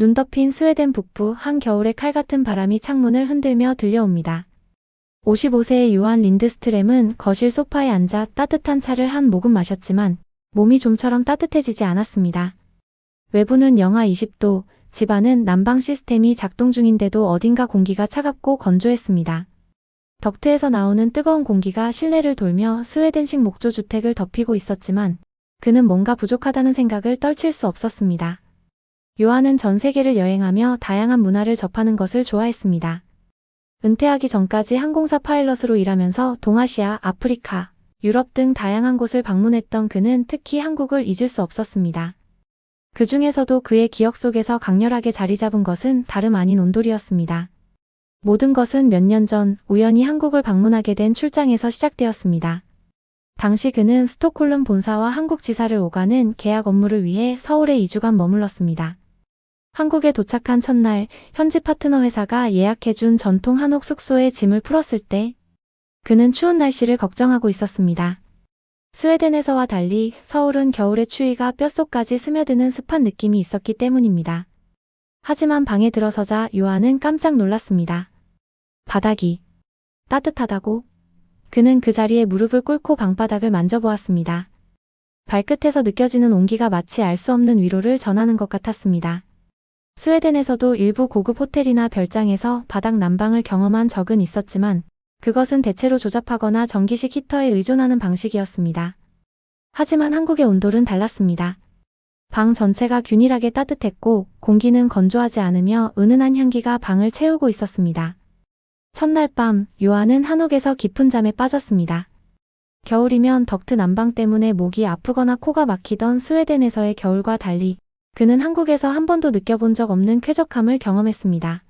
눈 덮인 스웨덴 북부 한겨울의 칼 같은 바람이 창문을 흔들며 들려옵니다. 55세의 요한 린드스트램은 거실 소파에 앉아 따뜻한 차를 한 모금 마셨지만 몸이 좀처럼 따뜻해지지 않았습니다. 외부는 영하 20도, 집안은 난방 시스템이 작동 중인데도 어딘가 공기가 차갑고 건조했습니다. 덕트에서 나오는 뜨거운 공기가 실내를 돌며 스웨덴식 목조 주택을 덮이고 있었지만 그는 뭔가 부족하다는 생각을 떨칠 수 없었습니다. 요한은 전 세계를 여행하며 다양한 문화를 접하는 것을 좋아했습니다. 은퇴하기 전까지 항공사 파일럿으로 일하면서 동아시아, 아프리카, 유럽 등 다양한 곳을 방문했던 그는 특히 한국을 잊을 수 없었습니다. 그 중에서도 그의 기억 속에서 강렬하게 자리 잡은 것은 다름 아닌 온돌이었습니다. 모든 것은 몇 년 전 우연히 한국을 방문하게 된 출장에서 시작되었습니다. 당시 그는 스톡홀름 본사와 한국 지사를 오가는 계약 업무를 위해 서울에 2주간 머물렀습니다. 한국에 도착한 첫날 현지 파트너 회사가 예약해준 전통 한옥 숙소에 짐을 풀었을 때 그는 추운 날씨를 걱정하고 있었습니다. 스웨덴에서와 달리 서울은 겨울의 추위가 뼛속까지 스며드는 습한 느낌이 있었기 때문입니다. 하지만 방에 들어서자 요한은 깜짝 놀랐습니다. 바닥이 따뜻하다고? 그는 그 자리에 무릎을 꿇고 방바닥을 만져보았습니다. 발끝에서 느껴지는 온기가 마치 알 수 없는 위로를 전하는 것 같았습니다. 스웨덴에서도 일부 고급 호텔이나 별장에서 바닥 난방을 경험한 적은 있었지만 그것은 대체로 조잡하거나 전기식 히터에 의존하는 방식이었습니다. 하지만 한국의 온돌은 달랐습니다. 방 전체가 균일하게 따뜻했고 공기는 건조하지 않으며 은은한 향기가 방을 채우고 있었습니다. 첫날 밤 요한은 한옥에서 깊은 잠에 빠졌습니다. 겨울이면 덕트 난방 때문에 목이 아프거나 코가 막히던 스웨덴에서의 겨울과 달리 그는 한국에서 한 번도 느껴본 적 없는 쾌적함을 경험했습니다.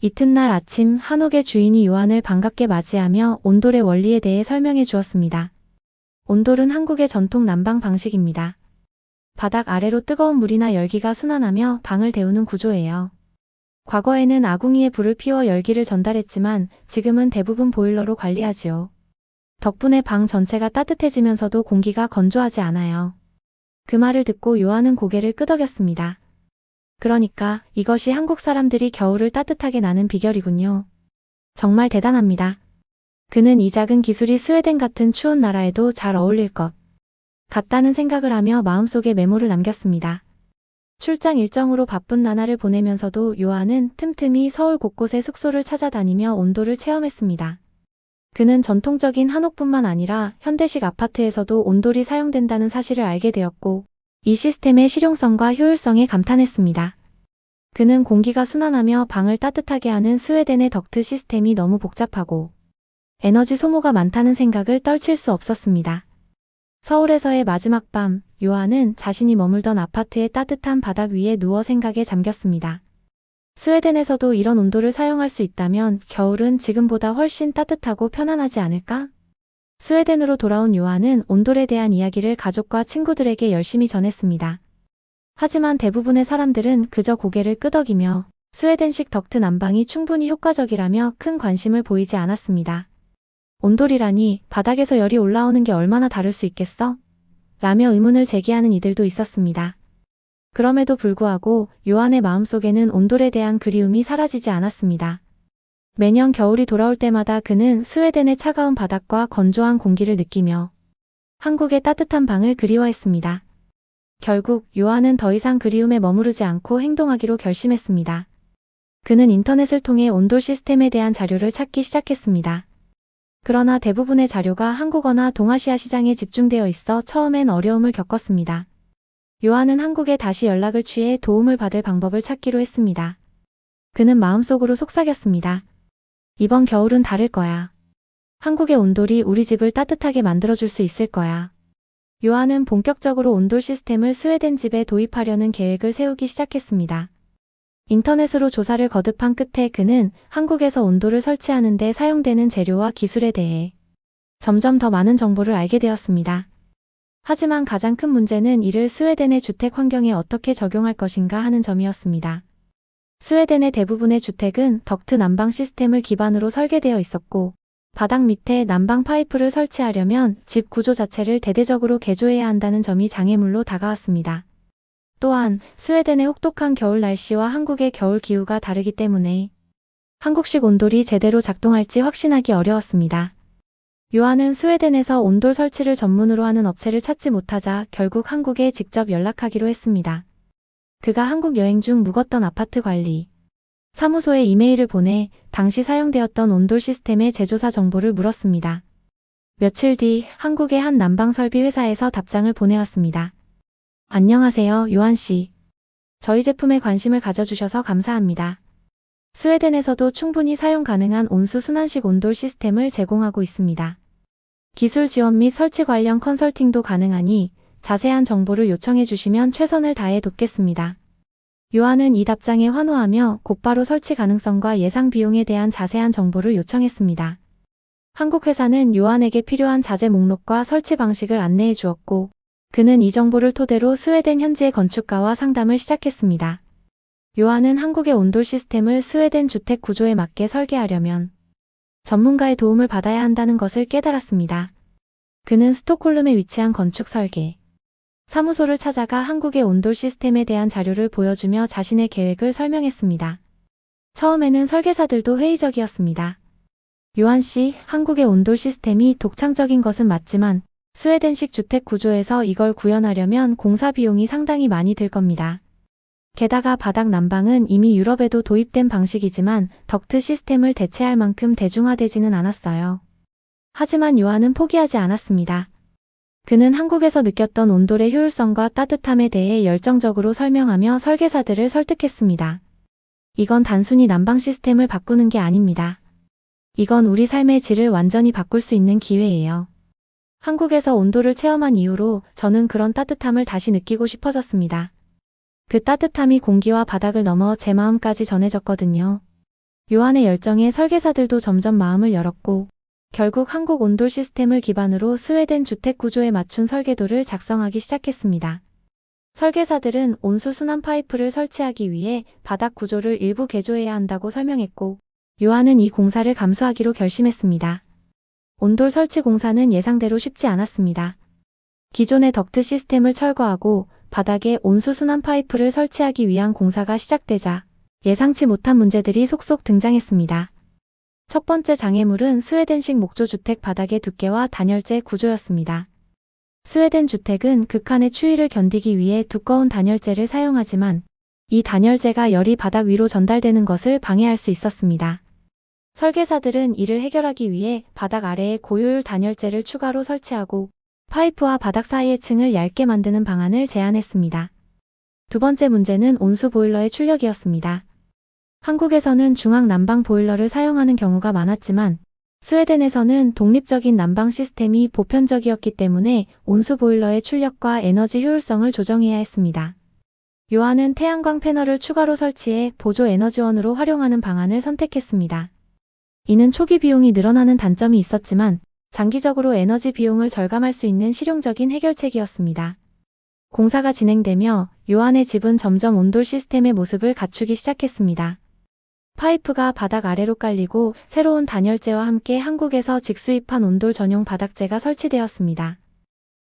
이튿날 아침 한옥의 주인이 요한을 반갑게 맞이하며 온돌의 원리에 대해 설명해 주었습니다. 온돌은 한국의 전통 난방 방식입니다. 바닥 아래로 뜨거운 물이나 열기가 순환하며 방을 데우는 구조예요. 과거에는 아궁이에 불을 피워 열기를 전달했지만 지금은 대부분 보일러로 관리하지요. 덕분에 방 전체가 따뜻해지면서도 공기가 건조하지 않아요. 그 말을 듣고 요한은 고개를 끄덕였습니다. 그러니까 이것이 한국 사람들이 겨울을 따뜻하게 나는 비결이군요. 정말 대단합니다. 그는 이 작은 기술이 스웨덴 같은 추운 나라에도 잘 어울릴 것 같다는 생각을 하며 마음속에 메모를 남겼습니다. 출장 일정으로 바쁜 나날을 보내면서도 요한은 틈틈이 서울 곳곳의 숙소를 찾아다니며 온도를 체험했습니다. 그는 전통적인 한옥뿐만 아니라 현대식 아파트에서도 온돌이 사용된다는 사실을 알게 되었고 이 시스템의 실용성과 효율성에 감탄했습니다. 그는 공기가 순환하며 방을 따뜻하게 하는 스웨덴의 덕트 시스템이 너무 복잡하고 에너지 소모가 많다는 생각을 떨칠 수 없었습니다. 서울에서의 마지막 밤, 요한은 자신이 머물던 아파트의 따뜻한 바닥 위에 누워 생각에 잠겼습니다. 스웨덴에서도 이런 온도를 사용할 수 있다면 겨울은 지금보다 훨씬 따뜻하고 편안하지 않을까? 스웨덴으로 돌아온 요한은 온돌에 대한 이야기를 가족과 친구들에게 열심히 전했습니다. 하지만 대부분의 사람들은 그저 고개를 끄덕이며 스웨덴식 덕트 난방이 충분히 효과적이라며 큰 관심을 보이지 않았습니다. 온돌이라니 바닥에서 열이 올라오는 게 얼마나 다를 수 있겠어? 라며 의문을 제기하는 이들도 있었습니다. 그럼에도 불구하고 요한의 마음속에는 온돌에 대한 그리움이 사라지지 않았습니다. 매년 겨울이 돌아올 때마다 그는 스웨덴의 차가운 바닥과 건조한 공기를 느끼며 한국의 따뜻한 방을 그리워했습니다. 결국 요한은 더 이상 그리움에 머무르지 않고 행동하기로 결심했습니다. 그는 인터넷을 통해 온돌 시스템에 대한 자료를 찾기 시작했습니다. 그러나 대부분의 자료가 한국어나 동아시아 시장에 집중되어 있어 처음엔 어려움을 겪었습니다. 요한은 한국에 다시 연락을 취해 도움을 받을 방법을 찾기로 했습니다. 그는 마음속으로 속삭였습니다. 이번 겨울은 다를 거야. 한국의 온돌이 우리 집을 따뜻하게 만들어줄 수 있을 거야. 요한은 본격적으로 온돌 시스템을 스웨덴 집에 도입하려는 계획을 세우기 시작했습니다. 인터넷으로 조사를 거듭한 끝에 그는 한국에서 온돌을 설치하는 데 사용되는 재료와 기술에 대해 점점 더 많은 정보를 알게 되었습니다. 하지만 가장 큰 문제는 이를 스웨덴의 주택 환경에 어떻게 적용할 것인가 하는 점이었습니다. 스웨덴의 대부분의 주택은 덕트 난방 시스템을 기반으로 설계되어 있었고 바닥 밑에 난방 파이프를 설치하려면 집 구조 자체를 대대적으로 개조해야 한다는 점이 장애물로 다가왔습니다. 또한 스웨덴의 혹독한 겨울 날씨와 한국의 겨울 기후가 다르기 때문에 한국식 온돌이 제대로 작동할지 확신하기 어려웠습니다. 요한은 스웨덴에서 온돌 설치를 전문으로 하는 업체를 찾지 못하자 결국 한국에 직접 연락하기로 했습니다. 그가 한국 여행 중 묵었던 아파트 관리 사무소에 이메일을 보내 당시 사용되었던 온돌 시스템의 제조사 정보를 물었습니다. 며칠 뒤 한국의 한 난방 설비 회사에서 답장을 보내왔습니다. 안녕하세요, 요한 씨. 저희 제품에 관심을 가져주셔서 감사합니다. 스웨덴에서도 충분히 사용 가능한 온수 순환식 온돌 시스템을 제공하고 있습니다. 기술 지원 및 설치 관련 컨설팅도 가능하니 자세한 정보를 요청해 주시면 최선을 다해 돕겠습니다. 요한은 이 답장에 환호하며 곧바로 설치 가능성과 예상 비용에 대한 자세한 정보를 요청했습니다. 한국 회사는 요한에게 필요한 자재 목록과 설치 방식을 안내해 주었고, 그는 이 정보를 토대로 스웨덴 현지의 건축가와 상담을 시작했습니다. 요한은 한국의 온돌 시스템을 스웨덴 주택 구조에 맞게 설계하려면 전문가의 도움을 받아야 한다는 것을 깨달았습니다. 그는 스톡홀름에 위치한 건축 설계 사무소를 찾아가 한국의 온돌 시스템에 대한 자료를 보여주며 자신의 계획을 설명했습니다. 처음에는 설계사들도 회의적이었습니다. 요한 씨, 한국의 온돌 시스템이 독창적인 것은 맞지만 스웨덴식 주택 구조에서 이걸 구현하려면 공사 비용이 상당히 많이 들 겁니다. 게다가 바닥 난방은 이미 유럽에도 도입된 방식이지만 덕트 시스템을 대체할 만큼 대중화되지는 않았어요. 하지만 요한은 포기하지 않았습니다. 그는 한국에서 느꼈던 온돌의 효율성과 따뜻함에 대해 열정적으로 설명하며 설계사들을 설득했습니다. 이건 단순히 난방 시스템을 바꾸는 게 아닙니다. 이건 우리 삶의 질을 완전히 바꿀 수 있는 기회예요. 한국에서 온도를 체험한 이후로 저는 그런 따뜻함을 다시 느끼고 싶어졌습니다. 그 따뜻함이 공기와 바닥을 넘어 제 마음까지 전해졌거든요. 요한의 열정에 설계사들도 점점 마음을 열었고, 결국 한국 온돌 시스템을 기반으로 스웨덴 주택 구조에 맞춘 설계도를 작성하기 시작했습니다. 설계사들은 온수 순환 파이프를 설치하기 위해 바닥 구조를 일부 개조해야 한다고 설명했고, 요한은 이 공사를 감수하기로 결심했습니다. 온돌 설치 공사는 예상대로 쉽지 않았습니다. 기존의 덕트 시스템을 철거하고 바닥에 온수 순환 파이프를 설치하기 위한 공사가 시작되자 예상치 못한 문제들이 속속 등장했습니다. 첫 번째 장애물은 스웨덴식 목조 주택 바닥의 두께와 단열재 구조였습니다. 스웨덴 주택은 극한의 추위를 견디기 위해 두꺼운 단열재를 사용하지만 이 단열재가 열이 바닥 위로 전달되는 것을 방해할 수 있었습니다. 설계사들은 이를 해결하기 위해 바닥 아래에 고효율 단열재를 추가로 설치하고 파이프와 바닥 사이의 층을 얇게 만드는 방안을 제안했습니다. 두 번째 문제는 온수 보일러의 출력이었습니다. 한국에서는 중앙 난방 보일러를 사용하는 경우가 많았지만 스웨덴에서는 독립적인 난방 시스템이 보편적이었기 때문에 온수 보일러의 출력과 에너지 효율성을 조정해야 했습니다. 요한은 태양광 패널을 추가로 설치해 보조 에너지원으로 활용하는 방안을 선택했습니다. 이는 초기 비용이 늘어나는 단점이 있었지만 장기적으로 에너지 비용을 절감할 수 있는 실용적인 해결책이었습니다. 공사가 진행되며 요한의 집은 점점 온돌 시스템의 모습을 갖추기 시작했습니다. 파이프가 바닥 아래로 깔리고 새로운 단열재와 함께 한국에서 직수입한 온돌 전용 바닥재가 설치되었습니다.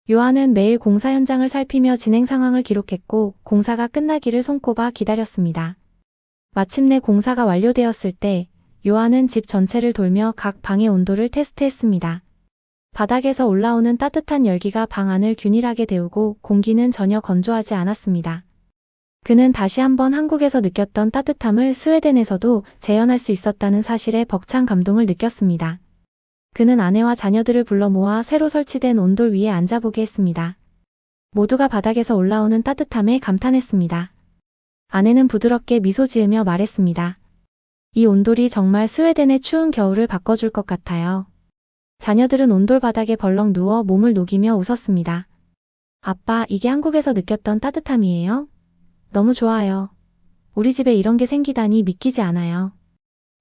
요한은 매일 공사 현장을 살피며 진행 상황을 기록했고 공사가 끝나기를 손꼽아 기다렸습니다. 마침내 공사가 완료되었을 때 요한은 집 전체를 돌며 각 방의 온도를 테스트했습니다. 바닥에서 올라오는 따뜻한 열기가 방 안을 균일하게 데우고 공기는 전혀 건조하지 않았습니다. 그는 다시 한번 한국에서 느꼈던 따뜻함을 스웨덴에서도 재현할 수 있었다는 사실에 벅찬 감동을 느꼈습니다. 그는 아내와 자녀들을 불러 모아 새로 설치된 온돌 위에 앉아보게 했습니다. 모두가 바닥에서 올라오는 따뜻함에 감탄했습니다. 아내는 부드럽게 미소 지으며 말했습니다. 이 온돌이 정말 스웨덴의 추운 겨울을 바꿔줄 것 같아요. 자녀들은 온돌 바닥에 벌렁 누워 몸을 녹이며 웃었습니다. 아빠, 이게 한국에서 느꼈던 따뜻함이에요? 너무 좋아요. 우리 집에 이런 게 생기다니 믿기지 않아요.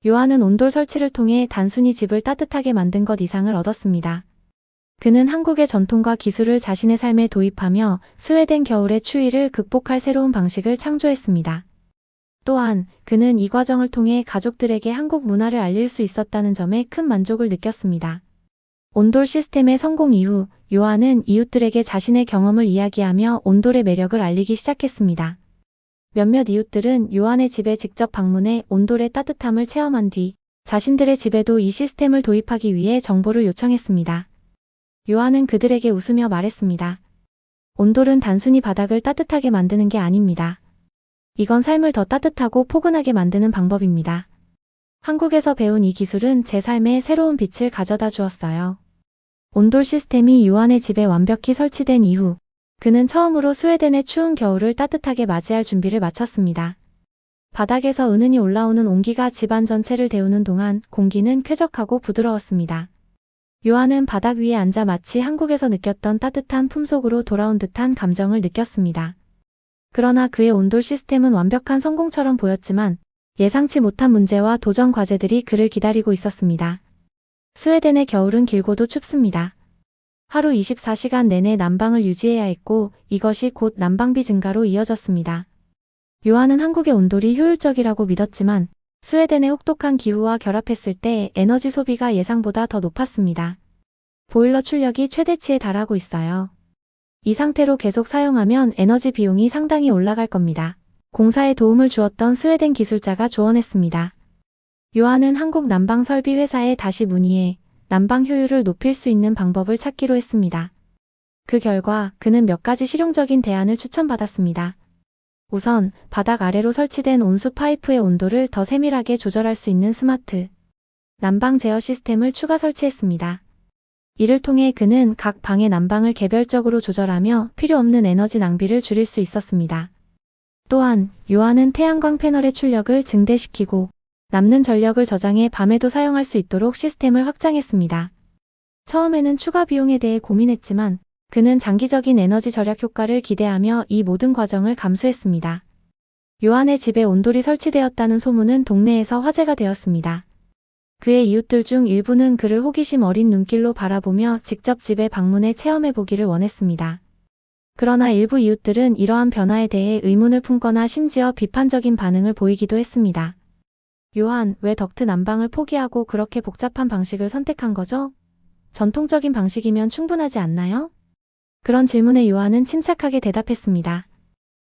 요한은 온돌 설치를 통해 단순히 집을 따뜻하게 만든 것 이상을 얻었습니다. 그는 한국의 전통과 기술을 자신의 삶에 도입하며 스웨덴 겨울의 추위를 극복할 새로운 방식을 창조했습니다. 또한 그는 이 과정을 통해 가족들에게 한국 문화를 알릴 수 있었다는 점에 큰 만족을 느꼈습니다. 온돌 시스템의 성공 이후 요한은 이웃들에게 자신의 경험을 이야기하며 온돌의 매력을 알리기 시작했습니다. 몇몇 이웃들은 요한의 집에 직접 방문해 온돌의 따뜻함을 체험한 뒤 자신들의 집에도 이 시스템을 도입하기 위해 정보를 요청했습니다. 요한은 그들에게 웃으며 말했습니다. 온돌은 단순히 바닥을 따뜻하게 만드는 게 아닙니다. 이건 삶을 더 따뜻하고 포근하게 만드는 방법입니다. 한국에서 배운 이 기술은 제 삶에 새로운 빛을 가져다 주었어요. 온돌 시스템이 요한의 집에 완벽히 설치된 이후 그는 처음으로 스웨덴의 추운 겨울을 따뜻하게 맞이할 준비를 마쳤습니다. 바닥에서 은은히 올라오는 온기가 집안 전체를 데우는 동안 공기는 쾌적하고 부드러웠습니다. 요한은 바닥 위에 앉아 마치 한국에서 느꼈던 따뜻한 품속으로 돌아온 듯한 감정을 느꼈습니다. 그러나 그의 온돌 시스템은 완벽한 성공처럼 보였지만 예상치 못한 문제와 도전 과제들이 그를 기다리고 있었습니다. 스웨덴의 겨울은 길고도 춥습니다. 하루 24시간 내내 난방을 유지해야 했고 이것이 곧 난방비 증가로 이어졌습니다. 요한은 한국의 온돌이 효율적이라고 믿었지만 스웨덴의 혹독한 기후와 결합했을 때 에너지 소비가 예상보다 더 높았습니다. 보일러 출력이 최대치에 달하고 있어요. 이 상태로 계속 사용하면 에너지 비용이 상당히 올라갈 겁니다. 공사에 도움을 주었던 스웨덴 기술자가 조언했습니다. 요한은 한국 난방 설비 회사에 다시 문의해 난방 효율을 높일 수 있는 방법을 찾기로 했습니다. 그 결과 그는 몇 가지 실용적인 대안을 추천받았습니다. 우선 바닥 아래로 설치된 온수 파이프의 온도를 더 세밀하게 조절할 수 있는 스마트 난방 제어 시스템을 추가 설치했습니다. 이를 통해 그는 각 방의 난방을 개별적으로 조절하며 필요 없는 에너지 낭비를 줄일 수 있었습니다. 또한 요한은 태양광 패널의 출력을 증대시키고 남는 전력을 저장해 밤에도 사용할 수 있도록 시스템을 확장했습니다. 처음에는 추가 비용에 대해 고민했지만 그는 장기적인 에너지 절약 효과를 기대하며 이 모든 과정을 감수했습니다. 요한의 집에 온돌이 설치되었다는 소문은 동네에서 화제가 되었습니다. 그의 이웃들 중 일부는 그를 호기심 어린 눈길로 바라보며 직접 집에 방문해 체험해 보기를 원했습니다. 그러나 일부 이웃들은 이러한 변화에 대해 의문을 품거나 심지어 비판적인 반응을 보이기도 했습니다. 요한, 왜 덕트 난방을 포기하고 그렇게 복잡한 방식을 선택한 거죠? 전통적인 방식이면 충분하지 않나요? 그런 질문에 요한은 침착하게 대답했습니다.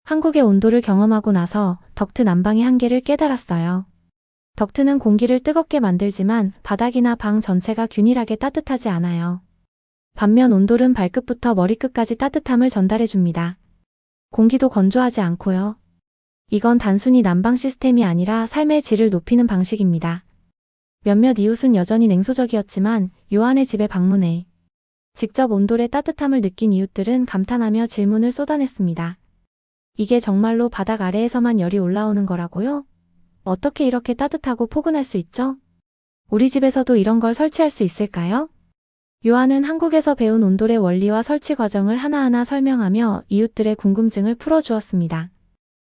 한국의 온도를 경험하고 나서 덕트 난방의 한계를 깨달았어요. 덕트는 공기를 뜨겁게 만들지만 바닥이나 방 전체가 균일하게 따뜻하지 않아요. 반면 온돌은 발끝부터 머리끝까지 따뜻함을 전달해 줍니다. 공기도 건조하지 않고요. 이건 단순히 난방 시스템이 아니라 삶의 질을 높이는 방식입니다. 몇몇 이웃은 여전히 냉소적이었지만 요한의 집에 방문해 직접 온돌의 따뜻함을 느낀 이웃들은 감탄하며 질문을 쏟아냈습니다. 이게 정말로 바닥 아래에서만 열이 올라오는 거라고요? 어떻게 이렇게 따뜻하고 포근할 수 있죠? 우리 집에서도 이런 걸 설치할 수 있을까요? 요한은 한국에서 배운 온돌의 원리와 설치 과정을 하나하나 설명하며 이웃들의 궁금증을 풀어주었습니다.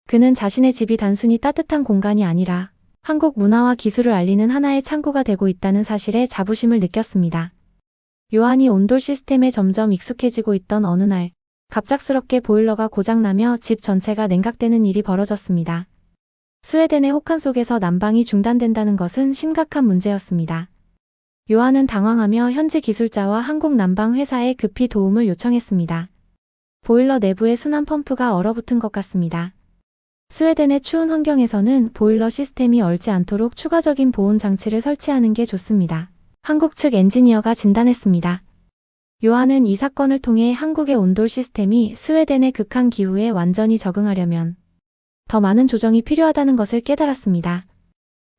그는 자신의 집이 단순히 따뜻한 공간이 아니라 한국 문화와 기술을 알리는 하나의 창구가 되고 있다는 사실에 자부심을 느꼈습니다. 요한이 온돌 시스템에 점점 익숙해지고 있던 어느 날, 갑작스럽게 보일러가 고장나며 집 전체가 냉각되는 일이 벌어졌습니다. 스웨덴의 혹한 속에서 난방이 중단된다는 것은 심각한 문제였습니다. 요한은 당황하며 현지 기술자와 한국 난방 회사에 급히 도움을 요청했습니다. 보일러 내부의 순환 펌프가 얼어붙은 것 같습니다. 스웨덴의 추운 환경에서는 보일러 시스템이 얼지 않도록 추가적인 보온 장치를 설치하는 게 좋습니다. 한국 측 엔지니어가 진단했습니다. 요한은 이 사건을 통해 한국의 온돌 시스템이 스웨덴의 극한 기후에 완전히 적응하려면 더 많은 조정이 필요하다는 것을 깨달았습니다.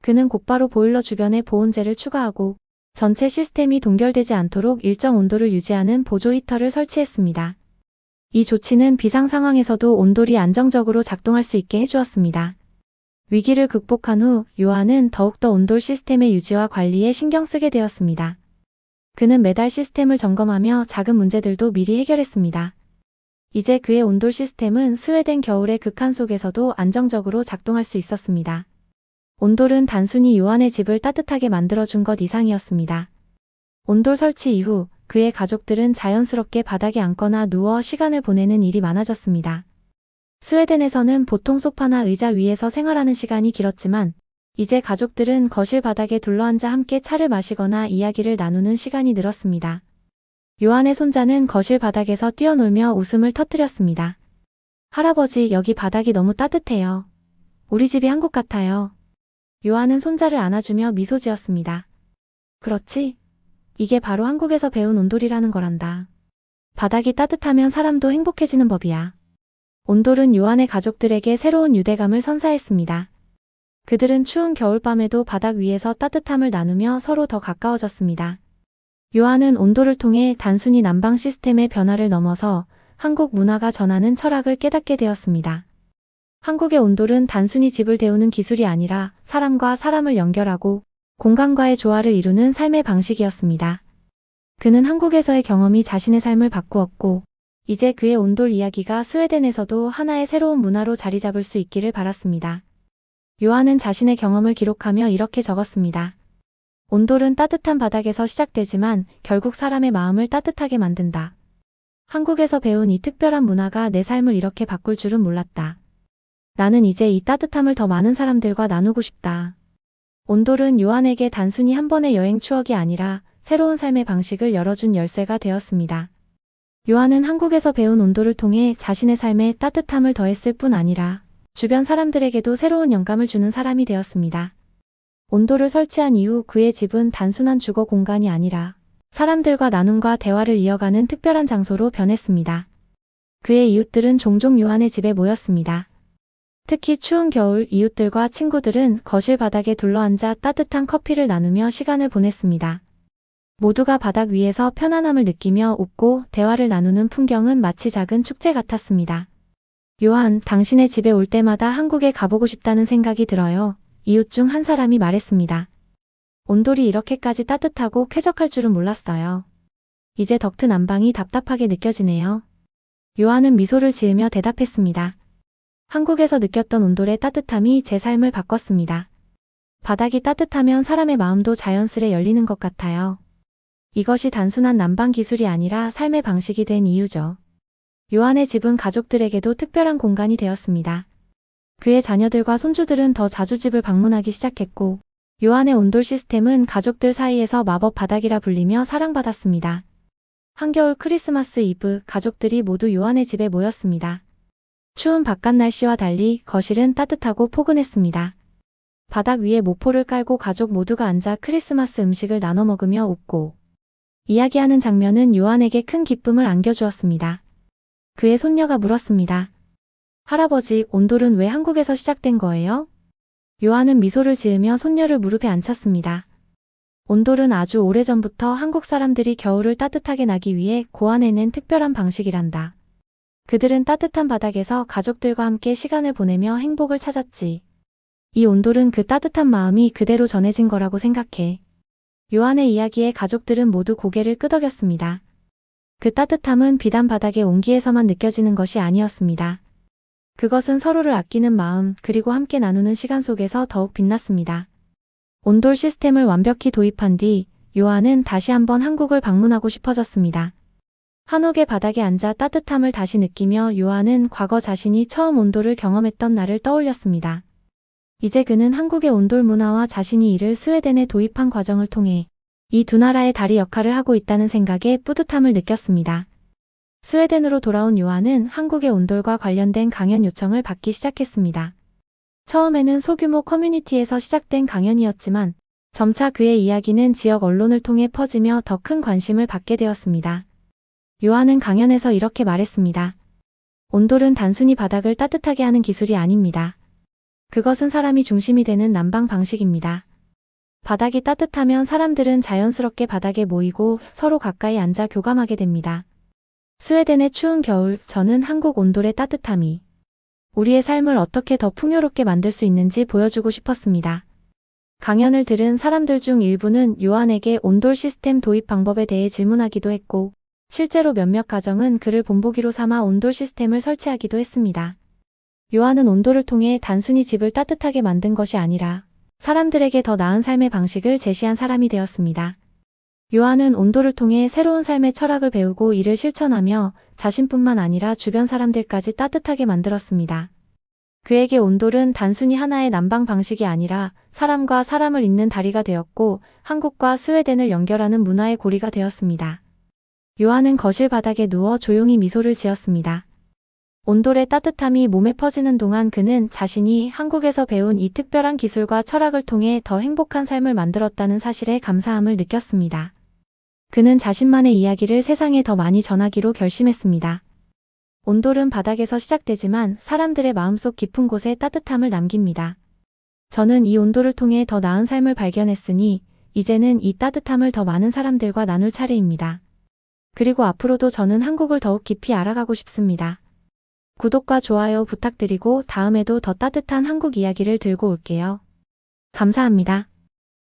그는 곧바로 보일러 주변에 보온재를 추가하고 전체 시스템이 동결되지 않도록 일정 온도를 유지하는 보조 히터를 설치했습니다. 이 조치는 비상 상황에서도 온돌이 안정적으로 작동할 수 있게 해주었습니다. 위기를 극복한 후 요한은 더욱더 온돌 시스템의 유지와 관리에 신경 쓰게 되었습니다. 그는 매달 시스템을 점검하며 작은 문제들도 미리 해결했습니다. 이제 그의 온돌 시스템은 스웨덴 겨울의 극한 속에서도 안정적으로 작동할 수 있었습니다. 온돌은 단순히 요한의 집을 따뜻하게 만들어준 것 이상이었습니다. 온돌 설치 이후 그의 가족들은 자연스럽게 바닥에 앉거나 누워 시간을 보내는 일이 많아졌습니다. 스웨덴에서는 보통 소파나 의자 위에서 생활하는 시간이 길었지만 이제 가족들은 거실 바닥에 둘러앉아 함께 차를 마시거나 이야기를 나누는 시간이 늘었습니다. 요한의 손자는 거실 바닥에서 뛰어놀며 웃음을 터뜨렸습니다. 할아버지, 여기 바닥이 너무 따뜻해요. 우리 집이 한국 같아요. 요한은 손자를 안아주며 미소 지었습니다. 그렇지? 이게 바로 한국에서 배운 온돌이라는 거란다. 바닥이 따뜻하면 사람도 행복해지는 법이야. 온돌은 요한의 가족들에게 새로운 유대감을 선사했습니다. 그들은 추운 겨울밤에도 바닥 위에서 따뜻함을 나누며 서로 더 가까워졌습니다. 요한은 온돌을 통해 단순히 난방 시스템의 변화를 넘어서 한국 문화가 전하는 철학을 깨닫게 되었습니다. 한국의 온돌은 단순히 집을 데우는 기술이 아니라 사람과 사람을 연결하고 공간과의 조화를 이루는 삶의 방식이었습니다. 그는 한국에서의 경험이 자신의 삶을 바꾸었고, 이제 그의 온돌 이야기가 스웨덴에서도 하나의 새로운 문화로 자리 잡을 수 있기를 바랐습니다. 요한은 자신의 경험을 기록하며 이렇게 적었습니다. 온돌은 따뜻한 바닥에서 시작되지만 결국 사람의 마음을 따뜻하게 만든다. 한국에서 배운 이 특별한 문화가 내 삶을 이렇게 바꿀 줄은 몰랐다. 나는 이제 이 따뜻함을 더 많은 사람들과 나누고 싶다. 온돌은 요한에게 단순히 한 번의 여행 추억이 아니라 새로운 삶의 방식을 열어준 열쇠가 되었습니다. 요한은 한국에서 배운 온돌을 통해 자신의 삶에 따뜻함을 더했을 뿐 아니라 주변 사람들에게도 새로운 영감을 주는 사람이 되었습니다. 온돌을 설치한 이후 그의 집은 단순한 주거 공간이 아니라 사람들과 나눔과 대화를 이어가는 특별한 장소로 변했습니다. 그의 이웃들은 종종 요한의 집에 모였습니다. 특히 추운 겨울 이웃들과 친구들은 거실 바닥에 둘러앉아 따뜻한 커피를 나누며 시간을 보냈습니다. 모두가 바닥 위에서 편안함을 느끼며 웃고 대화를 나누는 풍경은 마치 작은 축제 같았습니다. 요한, 당신의 집에 올 때마다 한국에 가보고 싶다는 생각이 들어요. 이웃 중 한 사람이 말했습니다. 온돌이 이렇게까지 따뜻하고 쾌적할 줄은 몰랐어요. 이제 덕트 난방이 답답하게 느껴지네요. 요한은 미소를 지으며 대답했습니다. 한국에서 느꼈던 온돌의 따뜻함이 제 삶을 바꿨습니다. 바닥이 따뜻하면 사람의 마음도 자연스레 열리는 것 같아요. 이것이 단순한 난방 기술이 아니라 삶의 방식이 된 이유죠. 요한의 집은 가족들에게도 특별한 공간이 되었습니다. 그의 자녀들과 손주들은 더 자주 집을 방문하기 시작했고, 요한의 온돌 시스템은 가족들 사이에서 마법 바닥이라 불리며 사랑받았습니다. 한겨울 크리스마스 이브 가족들이 모두 요한의 집에 모였습니다. 추운 바깥 날씨와 달리 거실은 따뜻하고 포근했습니다. 바닥 위에 모포를 깔고 가족 모두가 앉아 크리스마스 음식을 나눠 먹으며 웃고 이야기하는 장면은 요한에게 큰 기쁨을 안겨주었습니다. 그의 손녀가 물었습니다. 할아버지, 온돌은 왜 한국에서 시작된 거예요? 요한은 미소를 지으며 손녀를 무릎에 앉혔습니다. 온돌은 아주 오래전부터 한국 사람들이 겨울을 따뜻하게 나기 위해 고안해낸 특별한 방식이란다. 그들은 따뜻한 바닥에서 가족들과 함께 시간을 보내며 행복을 찾았지. 이 온돌은 그 따뜻한 마음이 그대로 전해진 거라고 생각해. 요한의 이야기에 가족들은 모두 고개를 끄덕였습니다. 그 따뜻함은 비단 바닥의 온기에서만 느껴지는 것이 아니었습니다. 그것은 서로를 아끼는 마음 그리고 함께 나누는 시간 속에서 더욱 빛났습니다. 온돌 시스템을 완벽히 도입한 뒤 요한은 다시 한번 한국을 방문하고 싶어졌습니다. 한옥의 바닥에 앉아 따뜻함을 다시 느끼며 요한은 과거 자신이 처음 온돌을 경험했던 날을 떠올렸습니다. 이제 그는 한국의 온돌 문화와 자신이 이를 스웨덴에 도입한 과정을 통해 이 두 나라의 다리 역할을 하고 있다는 생각에 뿌듯함을 느꼈습니다. 스웨덴으로 돌아온 요한은 한국의 온돌과 관련된 강연 요청을 받기 시작했습니다. 처음에는 소규모 커뮤니티에서 시작된 강연이었지만 점차 그의 이야기는 지역 언론을 통해 퍼지며 더 큰 관심을 받게 되었습니다. 요한은 강연에서 이렇게 말했습니다. 온돌은 단순히 바닥을 따뜻하게 하는 기술이 아닙니다. 그것은 사람이 중심이 되는 난방 방식입니다. 바닥이 따뜻하면 사람들은 자연스럽게 바닥에 모이고 서로 가까이 앉아 교감하게 됩니다. 스웨덴의 추운 겨울, 저는 한국 온돌의 따뜻함이 우리의 삶을 어떻게 더 풍요롭게 만들 수 있는지 보여주고 싶었습니다. 강연을 들은 사람들 중 일부는 요한에게 온돌 시스템 도입 방법에 대해 질문하기도 했고, 실제로 몇몇 가정은 그를 본보기로 삼아 온돌 시스템을 설치하기도 했습니다. 요한은 온돌을 통해 단순히 집을 따뜻하게 만든 것이 아니라 사람들에게 더 나은 삶의 방식을 제시한 사람이 되었습니다. 요한은 온도를 통해 새로운 삶의 철학을 배우고 이를 실천하며 자신뿐만 아니라 주변 사람들까지 따뜻하게 만들었습니다. 그에게 온돌은 단순히 하나의 난방 방식이 아니라 사람과 사람을 잇는 다리가 되었고 한국과 스웨덴을 연결하는 문화의 고리가 되었습니다. 요한은 거실 바닥에 누워 조용히 미소를 지었습니다. 온돌의 따뜻함이 몸에 퍼지는 동안 그는 자신이 한국에서 배운 이 특별한 기술과 철학을 통해 더 행복한 삶을 만들었다는 사실에 감사함을 느꼈습니다. 그는 자신만의 이야기를 세상에 더 많이 전하기로 결심했습니다. 온돌은 바닥에서 시작되지만 사람들의 마음속 깊은 곳에 따뜻함을 남깁니다. 저는 이 온돌을 통해 더 나은 삶을 발견했으니 이제는 이 따뜻함을 더 많은 사람들과 나눌 차례입니다. 그리고 앞으로도 저는 한국을 더욱 깊이 알아가고 싶습니다. 구독과 좋아요 부탁드리고 다음에도 더 따뜻한 한국 이야기를 들고 올게요. 감사합니다.